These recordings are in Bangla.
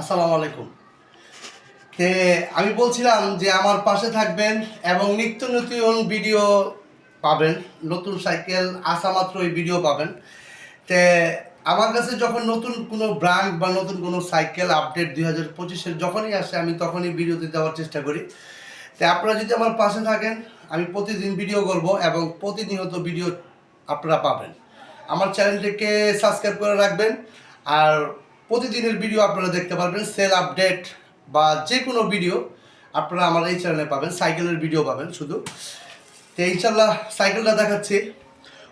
আসসালামু আলাইকুম। তে আমি বলছিলাম যে আমার পাশে থাকবেন এবং নিত্য নতুন ভিডিও পাবেন, নতুন সাইকেল আসা মাত্র ওই ভিডিও পাবেন। তে, আমার কাছে যখন নতুন কোনো ব্র্যান্ড বা নতুন কোনো সাইকেল আপডেট দুই হাজার পঁচিশের যখনই আসে, আমি তখনই ভিডিওতে দেওয়ার চেষ্টা করি। তো, আপনারা যদি আমার পাশে থাকেন, আমি প্রতিদিন ভিডিও করব এবং প্রতিনিয়ত ভিডিও আপনারা পাবেন। আমার চ্যানেলটিকে সাবস্ক্রাইব করে রাখবেন আর প্রতিদিনের ভিডিও আপনারা দেখতে পারবেন সেল আপডেট বা যে কোনো ভিডিও আপনারা আমার এই চ্যানেলে পাবেন সাইকেলের ভিডিও পাবেন শুধু। তো ইনশাল্লাহ সাইকেলটা দেখাচ্ছি।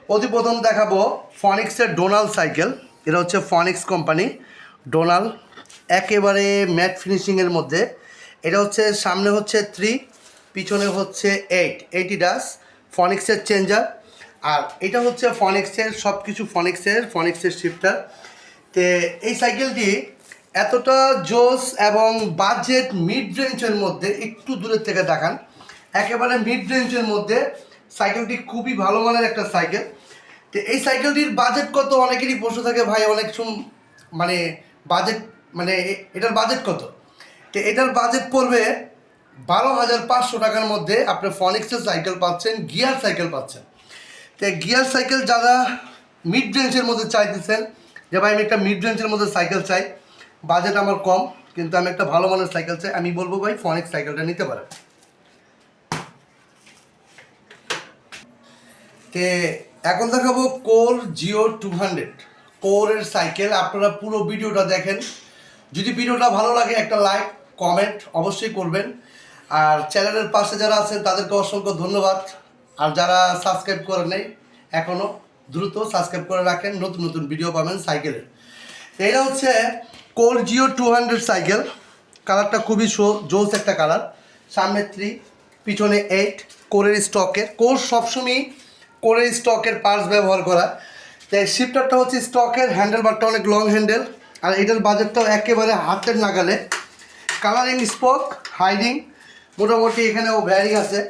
অতি প্রথম দেখাবো ফনিক্সের ডোনাল সাইকেল এটা হচ্ছে ফনিক্স কোম্পানি ডোনাল একেবারে ম্যাট ফিনিশিংয়ের মধ্যে। এটা হচ্ছে, সামনে হচ্ছে থ্রি পিছনে হচ্ছে এইট এইটি ডাস ফনিক্সের চেঞ্জার আর এটা হচ্ছে ফনিক্সের সব কিছু ফনিক্সের ফনিক্সের শিফটার তে এই সাইকেলটি এতটা জোস এবং বাজেট মিড রেঞ্জের মধ্যে একটু দূরের থেকে দেখান। একেবারে মিড রেঞ্জের মধ্যে সাইকেলটি খুবই ভালো মানের একটা সাইকেল। তো এই সাইকেলটির বাজেট কত? অনেকেরই প্রশ্ন থাকে, ভাই, অনেক সম মানে বাজেট মানে এটার বাজেট কত? তো এটার বাজেট পড়বে বারো হাজার পাঁচশো টাকার মধ্যে আপনি ফনিক্সের সাইকেল পাচ্ছেন গিয়ার সাইকেল পাচ্ছেন। তো গিয়ার সাইকেল যারা মিড রেঞ্জের মধ্যে চাইতেছেন যে ভাই, আমি একটা মিড রেঞ্জের মধ্যে সাইকেল চাই। বাজেট আমার কম, কিন্তু আমি একটা ভালো মানের সাইকেল চাই। আমি বলব ভাই ফনিক্স সাইকেলটা নিতে পারেন। তে এখন দেখাবো কোর জিও টু হান্ড্রেড কোরের সাইকেল আপনারা পুরো ভিডিওটা দেখেন। যদি ভিডিওটা ভালো লাগে, একটা লাইক কমেন্ট অবশ্যই করবেন। আর চ্যানেলের পাশে যারা আছেন, তাদেরকে অসংখ্য ধন্যবাদ। আর যারা সাবস্ক্রাইব করে নেই এখনও দ্রুত সাবস্ক্রাইব করে রাখেন, নতুন নতুন ভিডিও পাবেন সাইকেলের এটা হচ্ছে কোর জিও টু হান্ড্রেড সাইকেল কালারটা খুবই শো জোস একটা কালার সামনে থ্রি পিছনে এইট কোরের স্টকের কোর সবসময়ই কোরের স্টকের পার্টস ব্যবহার করা। তাই শিফটারটা হচ্ছে স্টকের হ্যান্ডেল বারটা অনেক লং হ্যান্ডেল আর এটার বাজেটটাও একেবারে হাতের নাগালে। কালারিং স্পক হাইডিং মোটামুটি এখানেও ভ্যারিং আছে।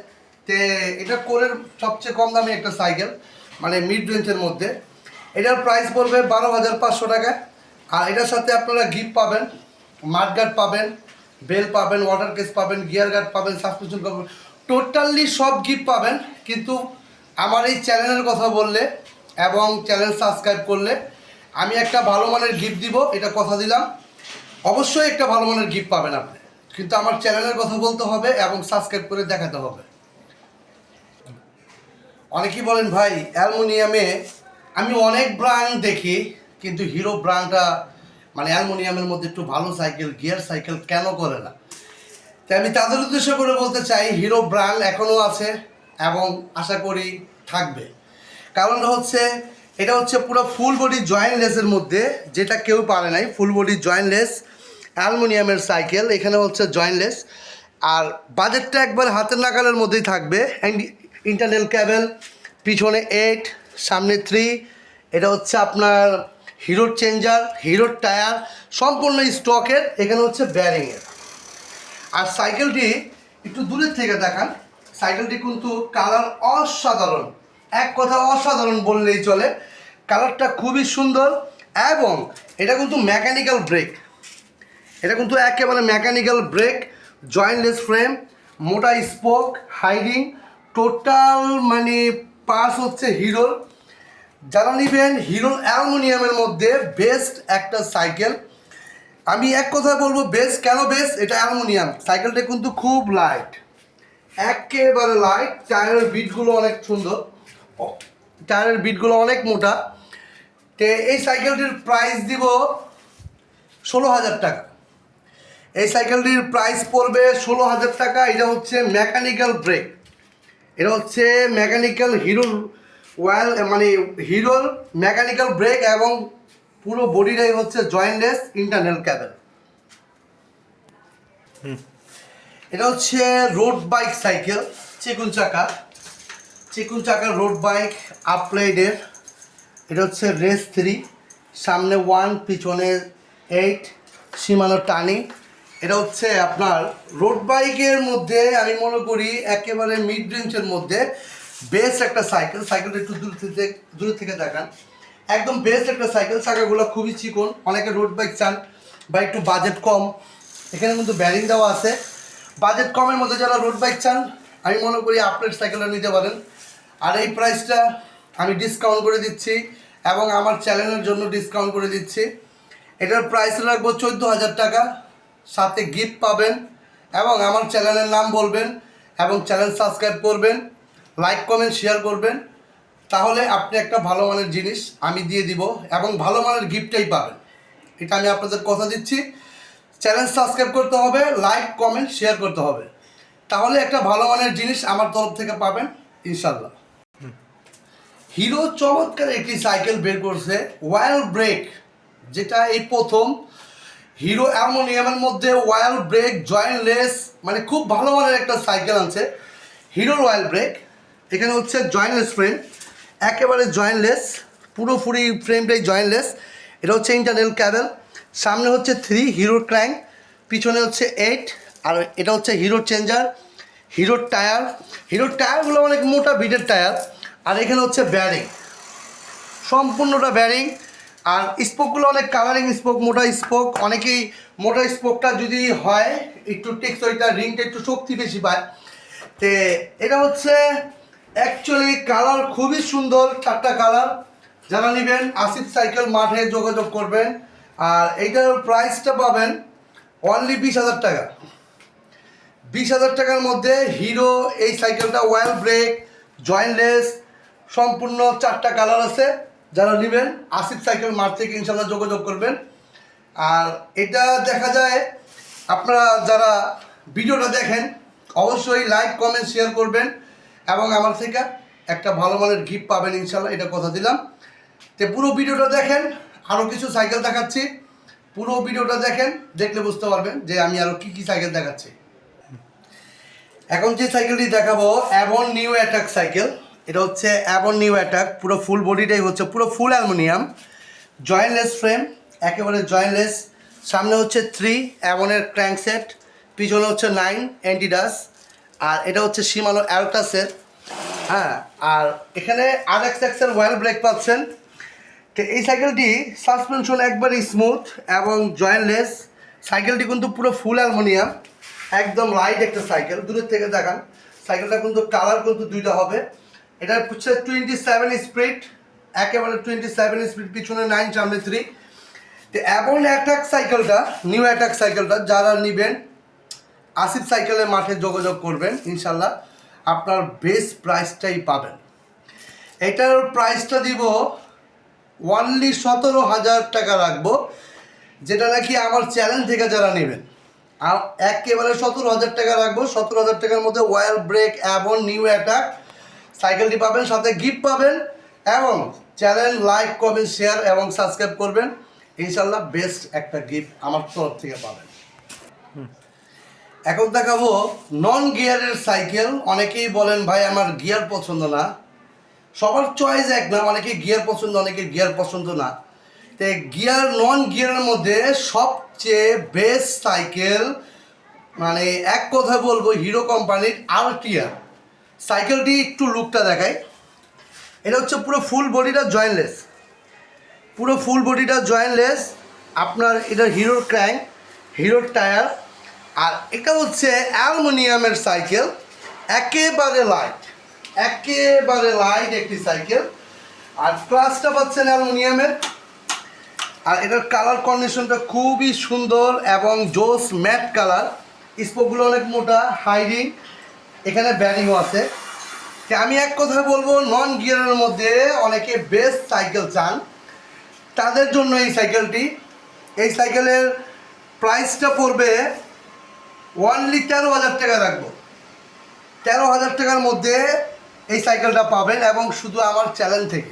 তে, এটা কোরের সবচেয়ে কম দামি একটা সাইকেল মানে মিড রেঞ্জের মধ্যে। এটার প্রাইস পড়বে বারো হাজার পাঁচশো টাকা। আর এটার সাথে আপনারা গিফট পাবেন মাঠগার্ড পাবেন বেল পাবেন ওয়াটার কেস পাবেন গিয়ার গার্ড পাবেন সাসপেনশন পাবেন টোটালি সব গিফট পাবেন। কিন্তু আমার এই চ্যানেলের কথা বললে এবং চ্যানেল সাবস্ক্রাইব করলে আমি একটা ভালো মানের গিফট দিব, এটা কথা দিলাম। অবশ্যই একটা ভালো মানের গিফট পাবেন আপনি। কিন্তু আমার চ্যানেলের কথা বলতে হবে এবং সাবস্ক্রাইব করে দেখাতে হবে। অনেকেই বলেন, ভাই, অ্যালুমিনিয়ামে আমি অনেক ব্র্যান্ড দেখি, কিন্তু হিরো ব্র্যান্ডটা মানে অ্যালুমিনিয়ামের মধ্যে একটু ভালো সাইকেল, গিয়ার সাইকেল কেন করে না? তাই আমি তাদের উদ্দেশ্য করে বলতে চাই, হিরো ব্র্যান্ড এখনও আছে এবং আশা করি থাকবে। কারণটা হচ্ছে, এটা হচ্ছে পুরো ফুল বডি জয়েন্ট লেসের মধ্যে, যেটা কেউ পারে নাই, ফুল বডি জয়েন্ট লেস অ্যালুমিনিয়ামের সাইকেল, এখানে হচ্ছে জয়েন্ট লেস আর বাজেটটা একবার হাতের নাগালের মধ্যেই থাকবে ইন্টারনাল ক্যাবেল পিছনে এইট সামনে থ্রি এটা হচ্ছে আপনার হিরোর চেঞ্জার হিরোর টায়ার সম্পূর্ণ স্টকের এখানে হচ্ছে ব্যারিংয়ের আর সাইকেলটি একটু দূরের থেকে দেখান। সাইকেলটি কিন্তু কালার অসাধারণ। এক কথা অসাধারণ বললেই চলে। কালারটা খুবই সুন্দর এবং এটা কিন্তু মেকানিক্যাল ব্রেক এটা কিন্তু একেবারে মেকানিক্যাল ব্রেক জয়েন্টলেস ফ্রেম মোটা স্পোক হাইডিং টোটাল মানে পাস হচ্ছে হিরোর যারা নেবেন হিরোর অ্যালুমিনিয়ামের মধ্যে বেস্ট একটা সাইকেল। আমি এক কথা বলব বেস কেন বেস এটা অ্যালুমিনিয়াম। সাইকেলটা কিন্তু খুব লাইট একেবারে লাইট টায়ারের বিটগুলো অনেক সুন্দর। টায়ারের বিটগুলো অনেক মোটা। তে এই সাইকেলটির প্রাইস দিব ষোলো হাজার টাকা। এই সাইকেলটির প্রাইস পড়বে ষোলো হাজার টাকা। এটা হচ্ছে মেকানিক্যাল ব্রেক এটা হচ্ছে মেকানিক্যাল হিরোর ওয়াল মানে হিরোর মেকানিক্যাল ব্রেক এবং পুরো বডিটাই হচ্ছে জয়েন্টলেস ইন্টারনাল ক্যাবেল এটা হচ্ছে রোড বাইক সাইকেল চিকুন চাকা। চিকুন চাকার রোড বাইক আপলাইডের এটা হচ্ছে রেস থ্রি সামনে ওয়ান পিছনে এইট সীমানো টানি। এটা হচ্ছে আপনার রোড বাইকের মধ্যে আমি মনে করি একেবারে মিড রেঞ্জের মধ্যে বেস্ট একটা সাইকেল সাইকেলটা একটু দূর থেকে দূর থেকে দেখান। একদম বেস্ট একটা সাইকেল চাকাগুলো খুবই চিকন, অনেকে রোড বাইক চান বা একটু বাজেট কম। এখানে কিন্তু ব্যারিং দেওয়া আছে। বাজেট কমের মধ্যে যারা রোড বাইক চান, আমি মনে করি আপডেট সাইকেলটা নিতে পারেন। আর এই প্রাইসটা আমি ডিসকাউন্ট করে দিচ্ছি এবং আমার চ্যানেলের জন্য ডিসকাউন্ট করে দিচ্ছি। এটার প্রাইস রাখব চোদ্দ হাজার টাকা। সাথে গিফট পাবেন এবং আমার চ্যানেলের নাম বলবেন এবং চ্যানেল সাবস্ক্রাইব করবেন লাইক কমেন্ট শেয়ার করবেন। তাহলে আপনি একটা ভালো মানের জিনিস আমি দিয়ে দিব এবং ভালো মানের গিফটটাই পাবেন। এটা আমি আপনাদের কথা দিচ্ছি। চ্যানেল সাবস্ক্রাইব করতে হবে লাইক কমেন্ট শেয়ার করতে হবে। তাহলে একটা ভালো মানের জিনিস আমার তরফ থেকে পাবেন ইনশাল্লাহ হিরো চমৎকার একটি সাইকেল বের করছে ওয়াইল ব্রেক যেটা এই প্রথম। হিরো অ্যালমোনিয়ামের মধ্যে ওয়াইল ব্রেক জয়েন্ট লেস মানে খুব ভালো মানের একটা সাইকেল আছে হিরোর ওয়াইল ব্রেক, এখানে হচ্ছে জয়েন্টলেস ফ্রেম একেবারে জয়েন্টলেস পুরোপুরি ফ্রেমটাই জয়েন্টলেস এটা হচ্ছে ইন্টারনেল ক্যাবেল সামনে হচ্ছে থ্রি হিরোর ক্র্যাঙ্ক পিছনে হচ্ছে এইট আর এটা হচ্ছে হিরোর চেঞ্জার হিরোর টায়ার হিরোর টায়ারগুলো অনেক মোটা বিটের টায়ার আর এখানে হচ্ছে ব্যারিং সম্পূর্ণটা ব্যারিং আর স্পোকগুলো অনেক কালারিং স্পোক মোটা স্পোক অনেকেই মোটা স্পোকটা যদি হয়, একটু টেক্সটা রিংটা একটু শক্তি বেশি পায়। তে এটা হচ্ছে অ্যাকচুয়ালি কালার খুবই সুন্দর, চারটা কালার যারা নেবেন, আসিফ সাইকেল মাঠে যোগাযোগ করবেন। আর এইটার প্রাইসটা পাবেন অনলি বিশ হাজার টাকা। বিশ হাজার টাকার মধ্যে হিরো এই সাইকেলটা ওয়েল ব্রেক জয়েন্টলেস সম্পূর্ণ চারটা কালার আছে। যারা নেবেন, আসিফ সাইকেল মার্ট থেকে ইনশাল্লাহ যোগাযোগ করবেন। আর এটা দেখা যায়, আপনারা যারা ভিডিওটা দেখেন, অবশ্যই লাইক, কমেন্ট, শেয়ার করবেন এবং আমার থেকে একটা ভালো মানের গিফট পাবেন ইনশাল্লাহ এটা কথা দিলাম। তো পুরো ভিডিওটা দেখেন আরও কিছু সাইকেল দেখাচ্ছি। পুরো ভিডিওটা দেখেন, দেখলে বুঝতে পারবেন যে আমি আরও কী কী সাইকেল দেখাচ্ছি। এখন যে সাইকেলটি দেখাবো অ্যাবন নিউ অ্যাটাক সাইকেল। এটা হচ্ছে অ্যাবন নিউ অ্যাটাক, পুরো ফুল বডিটাই হচ্ছে, পুরো ফুল অ্যালুমিনিয়াম জয়েন্টলেস ফ্রেম একেবারে জয়েন্টলেস সামনে হচ্ছে থ্রি অ্যাবনের ক্র্যাঙ্ক সেট পিছনে হচ্ছে নাইন অ্যান্টিডাস আর এটা হচ্ছে সীমানো অ্যালটাসের হ্যাঁ আর এখানে আর এক্স এক্সের ওয়েল ব্রেক পাচ্ছেন। তো এই সাইকেলটি সাসপেনশন একবারই স্মুথ এবং জয়েন্টলেস সাইকেলটি কিন্তু পুরো ফুল অ্যালমোনিয়াম একদম লাইট একটা সাইকেল দূরের থেকে দেখান সাইকেলটা কিন্তু কালার কিন্তু দুইটা হবে। এটা হচ্ছে টোয়েন্টি সেভেন স্পিড একেবারে টোয়েন্টি সেভেন স্পিড পিছনে নাইন সামনে থ্রি তো এমন অ্যাটাক সাইকেলটা নিউ অ্যাটাক সাইকেলটা যারা নেবেন, আসিফ সাইকেলের মাঠে যোগাযোগ করবেন ইনশাল্লাহ আপনার বেস্ট প্রাইসটাই পাবেন। এটার প্রাইসটা দিব ওয়ানলি সতেরো হাজার টাকা রাখব, যেটা নাকি আমার চ্যানেল থেকে যারা নেবেন। আর একেবারে সতেরো হাজার টাকা রাখব, সতেরো হাজার টাকার মধ্যে ওয়ার ব্রেক এবং নিউ অ্যাটাক সাইকেলটি পাবেন, সাথে গিফট পাবেন এবং চ্যানেল লাইক কমেন্ট শেয়ার এবং সাবস্ক্রাইব করবেন। ইনশাল্লাহ বেস্ট একটা গিফট আমার তরফ থেকে পাবেন। এখন দেখাবো নন গিয়ারের সাইকেল। অনেকেই বলেন, ভাই, আমার গিয়ার পছন্দ না। সবার চয়েস এক না, অনেকে গিয়ার পছন্দ, অনেকে গিয়ার পছন্দ না। তো গিয়ার নন গিয়ারের মধ্যে সবচেয়ে বেস্ট সাইকেল মানে এক কথা বলব, হিরো কোম্পানির আরটিআর সাইকেলটি একটু লুকটা দেখায় এটা হচ্ছে পুরো ফুল বডিটা জয়েন্টলেস পুরো ফুল বডিটা জয়েন্টলেস আপনার এটা হিরোর ক্র্যাঙ্ক হিরোর টায়ার আর এটা হচ্ছে অ্যালুমিনিয়ামের সাইকেল। একেবারে লাইট একেবারে লাইট একটি সাইকেল। আর ক্লাসটা পাচ্ছেন অ্যালুমিনিয়ামের। আর এটার কালার কন্ডিশনটা খুবই সুন্দর এবং জোস ম্যাট কালার স্পোকগুলো অনেক মোটা হাইডিং এখানে ব্যারিংও আছে। আমি এক কথা বলব নন গিয়ারের মধ্যে অনেকে বেস্ট সাইকেল চান। তাদের জন্য এই সাইকেলটি এই সাইকেলের প্রাইসটা পড়বে ওয়ানলি তেরো হাজার টাকা রাখব। তেরো হাজার টাকার মধ্যে এই সাইকেলটা পাবেন এবং শুধু আমার চ্যানেল থেকে।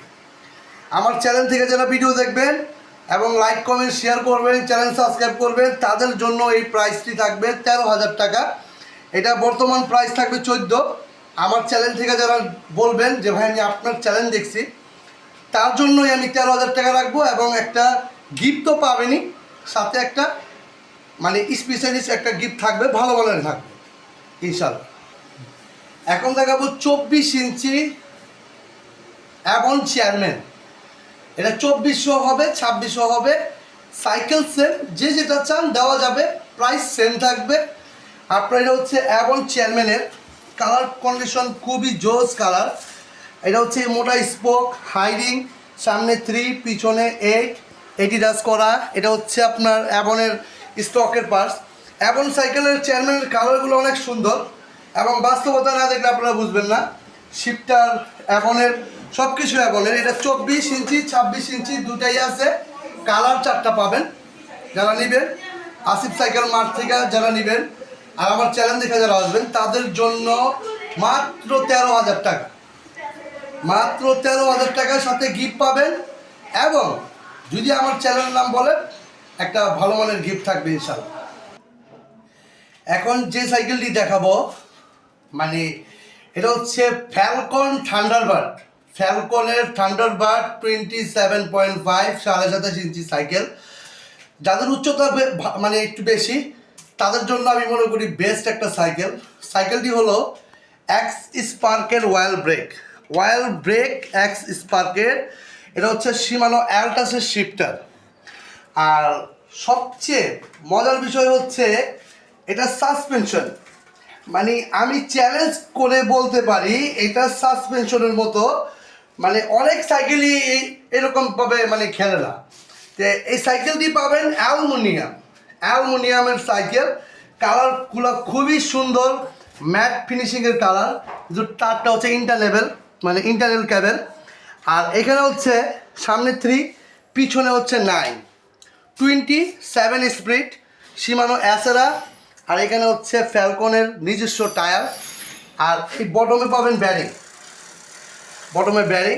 আমার চ্যানেল থেকে যারা ভিডিও দেখবেন এবং লাইক কমেন্ট শেয়ার করবেন চ্যানেল সাবস্ক্রাইব করবেন, তাদের জন্য এই প্রাইসটি থাকবে তেরো হাজার টাকা। এটা বর্তমান প্রাইস থাকবে চোদ্দ। আমার চ্যানেল থেকে যারা বলবেন যে, ভাই, আমি আপনার চ্যানেল দেখছি। তার জন্যই আমি তেরো হাজার টাকা রাখব এবং একটা গিফট তো পাবেনই। সাথে একটা মানে স্পেশালিস্ট একটা গিফট থাকবে, ভালো মানের থাকবে, ইনশাল্লাহ। এখন দেখাবো চব্বিশ ইঞ্চি এবং চেয়ারম্যান এটা চব্বিশশো হবে, ছাব্বিশশো হবে। সাইকেল সেম যে যেটা চান দেওয়া যাবে। প্রাইস সেম থাকবে। আপনার এটা হচ্ছে অ্যাবন চেয়ারম্যানের কালার কন্ডিশন খুবই জোস কালার। এটা হচ্ছে মোটা স্পোক হাইডিং সামনে থ্রি পিছনে এইট এটি ডাস করা। এটা হচ্ছে আপনার অ্যাবনের স্টকের পার্স অ্যাবন সাইকেলের চেয়ারম্যানের কালারগুলো অনেক সুন্দর এবং বাস্তবতা না দেখলে আপনারা বুঝবেন না। শিফটার অ্যাবনের সব কিছু অ্যাবনের। এটা চব্বিশ ইঞ্চি, ছাব্বিশ ইঞ্চি দুটাই আছে। কালার চারটা পাবেন যারা নেবেন। আসিফ সাইকেল মাঠ থেকে যারা নেবেন আর আমার চ্যানেল দেখে যারা আসবেন, তাদের জন্য মাত্র তেরো হাজার টাকা। মাত্র তেরো হাজার টাকার সাথে গিফট পাবেন এবং যদি আমার চ্যানেল নাম বলেন, একটা ভালো মানের গিফট থাকবে ইনশাল্লাহ। এখন যে সাইকেলটি দেখাবো মানে এটা হচ্ছে Falcon Thunderbird ফ্যালকনের Thunderbird twenty seven point five সাড়ে সাতাশ ইঞ্চি সাইকেল যাদের উচ্চতা মানে একটু বেশি তাদের জন্য আমি মনে করি বেস্ট একটা সাইকেল সাইকেলটি হলো X স্পার্কের wire brake wire brake X স্পার্কের এটা হচ্ছে সীমানো অ্যালটাসের শিফটার আর সবচেয়ে মজার বিষয় হচ্ছে এটা সাসপেনশন মানে আমি চ্যালেঞ্জ করে বলতে পারি, এটা সাসপেনশনের মতো। মানে অনেক সাইকেলই এরকমভাবে মানে খেলে না। তো এই সাইকেলটি পাবেন অ্যালুমিনিয়াম। অ্যালুমিনিয়ামের সাইকেল। কালারগুলো খুবই সুন্দর। ম্যাট ফিনিশিংয়ের কালার। কিন্তু তারটা হচ্ছে ইন্টারলেভেল মানে ইন্টারনেল ক্যাবেল আর এখানে হচ্ছে সামনে থ্রি পিছনে হচ্ছে nine twenty seven speed Shimano Acera আর এখানে হচ্ছে ফ্যালকনের নিজস্ব টায়ার আর এই বটমে পাবেন ব্যারিং বটমে ব্যারিং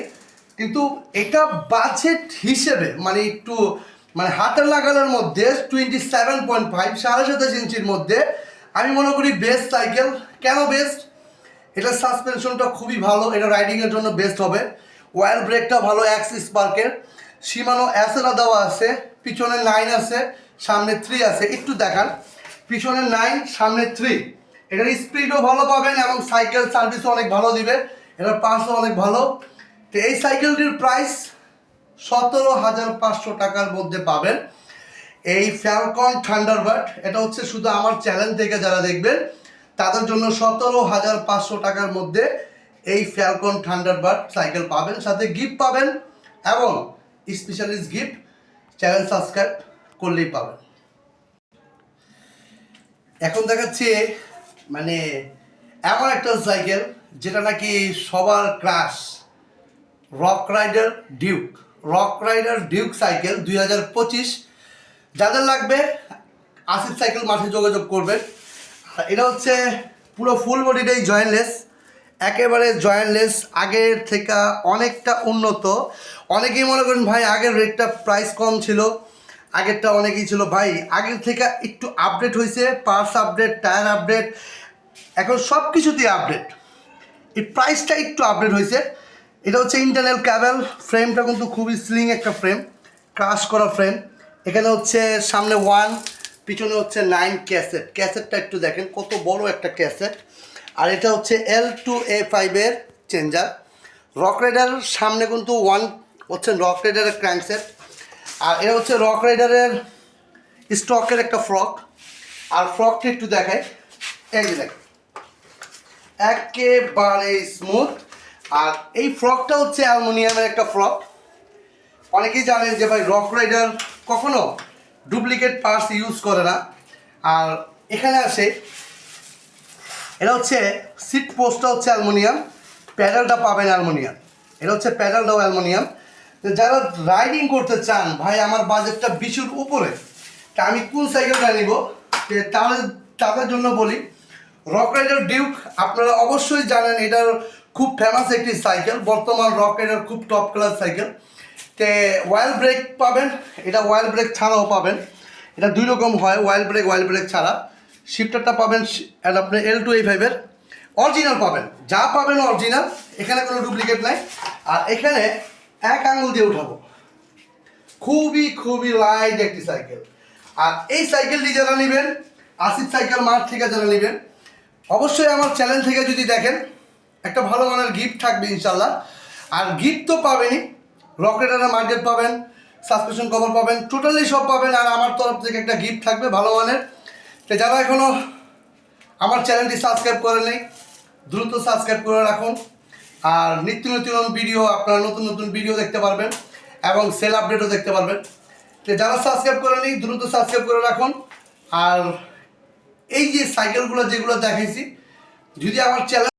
কিন্তু এটা বাজেট হিসেবে মানে একটু মানে হাতের লাগানোর মধ্যে টোয়েন্টি সেভেন পয়েন্ট ফাইভ সাড়ে সাতাশ ইঞ্চির মধ্যে আমি মনে করি বেস্ট সাইকেল কেন বেস্ট এটার সাসপেনশনটা খুবই ভালো, এটা রাইডিংয়ের জন্য বেস্ট হবে। ওয়াইল ব্রেকটা ভালো অ্যাক্স স্পার্কের সীমানো অ্যাসেরা দেওয়া আছে, পিছনে নাইন আছে, সামনে থ্রি আছে। একটু দেখান, পিছনে নাইন সামনে থ্রি এটার স্পিডও ভালো পাবেন এবং সাইকেল সার্ভিসও অনেক ভালো দিবে, এটার পার্সও অনেক ভালো। তো এই সাইকেলটির প্রাইস সতেরো হাজার পাঁচশো টাকার মধ্যে পাবেন। এই ফ্যালকন থান্ডারবার্ড এটা হচ্ছে শুধু আমার চ্যানেল থেকে যারা দেখবেন, তাদের জন্য সতেরো হাজার পাঁচশো টাকার মধ্যে এই ফ্যালকন থান্ডারবার্ড সাইকেল পাবেন। সাথে গিফট পাবেন এবং স্পেশালিস্ট গিফট চ্যানেল সাবস্ক্রাইব করলেই পাবেন। এখন দেখাচ্ছি মানে এমন একটা সাইকেল যেটা নাকি সবার crush Rock Rider Duke Rock Rider Duke cycle দুই হাজার পঁচিশ। যাদের লাগবে, আসিফ সাইকেল মাঠে যোগাযোগ করবেন। এটা হচ্ছে পুরো ফুল বডিটাই জয়েন্টলেস একেবারে জয়েন্টলেস আগের থেকে অনেকটা উন্নত। অনেকেই মনে করেন, ভাই, আগের রেটটা প্রাইস কম ছিল, আগেরটা অনেকেই ছিল। ভাই, আগের থেকে একটু আপডেট হয়েছে পার্স আপডেট টায়ার আপডেট এখন সব কিছুতেই আপডেট এই প্রাইসটা একটু আপডেট হয়েছে। এটা হচ্ছে ইন্টারনাল ক্যাবেল ফ্রেমটা কিন্তু খুবই স্লিং একটা ফ্রেম ক্রাশ করা ফ্রেম এখানে হচ্ছে সামনে ওয়ান পিছনে হচ্ছে নাইন ক্যাসেট ক্যাসেটটা একটু দেখেন, কত বড় একটা ক্যাসেট আর এটা হচ্ছে এল টু এ ফাইভের চেঞ্জার রক রাইডার সামনে কিন্তু ওয়ান হচ্ছে রক রাইডারের ক্র্যাঙ্কসেট আর এটা হচ্ছে রক রাইডারের স্টকের একটা ফ্রক আর ফ্রকটা একটু দেখায় এই যে দেখেন, একেবারে স্মুথ আর এই ফ্রকটা হচ্ছে অ্যালুমিনিয়ামের একটা ফ্রক। অনেকেই জানেন যে ভাই রক রাইডার কখনো ডুপ্লিকেট পার্টস ইউজ করে না। আর এখানে আসে, এটা হচ্ছে সিট পোস্টটা হচ্ছে অ্যালুমিনিয়াম, প্যাডেলটা পাবেন অ্যালুমিনিয়াম। এটা হচ্ছে প্যাডেলটাও অ্যালুমিনিয়াম। যারা রাইডিং করতে চান, ভাই আমার বাজেটটা বিশুর উপরে। তা আমি কোন সাইকেলটা নিব? যে তাহলে তাদের জন্য বলি, রক রাইডার ডিউক আপনারা অবশ্যই জানেন, এটার খুব ফেমাস একটি সাইকেল বর্তমান রকেটের খুব টপ ক্লাস সাইকেল তে ওয়াইল ব্রেক পাবেন, এটা ওয়াইল ব্রেক ছাড়াও পাবেন। এটা দুই রকম হয় ওয়াইল ব্রেক ওয়াইল ব্রেক ছাড়া। শিফটারটা পাবেন আপনি এল টু এই ফাইভের অরিজিনাল পাবেন, যা পাবেন অরিজিনাল এখানে কোনো ডুপ্লিকেট নাই। আর এখানে এক আঙুল দিয়ে উঠাবো। খুবই খুবই লাইট একটি সাইকেল আর এই সাইকেলটি যারা নেবেন, আসিফ সাইকেল মার্ট থেকে যারা নেবেন, অবশ্যই আমার চ্যানেল থেকে যদি দেখেন একটা ভালো মানের গিফট থাকবে ইনশাল্লাহ আর গিফট তো পাবেনই। রকেটারের মার্কেট পাবেন সাসপেনশন কভার পাবেন টোটালি সব পাবেন। আর আমার তরফ থেকে একটা গিফট থাকবে ভালো মানের। তো যারা এখনও আমার চ্যানেলটি সাবস্ক্রাইব করে নেই, দ্রুত সাবস্ক্রাইব করে রাখুন। আর নিত্য নতুন ভিডিও আপনারা নতুন নতুন ভিডিও দেখতে পারবেন এবং সেল আপডেটও দেখতে পারবেন। তো যারা সাবস্ক্রাইব করে নেই, দ্রুত সাবস্ক্রাইব করে রাখুন। আর এই যে সাইকেলগুলো যেগুলো দেখাইছি, যদি আমার চ্যানেল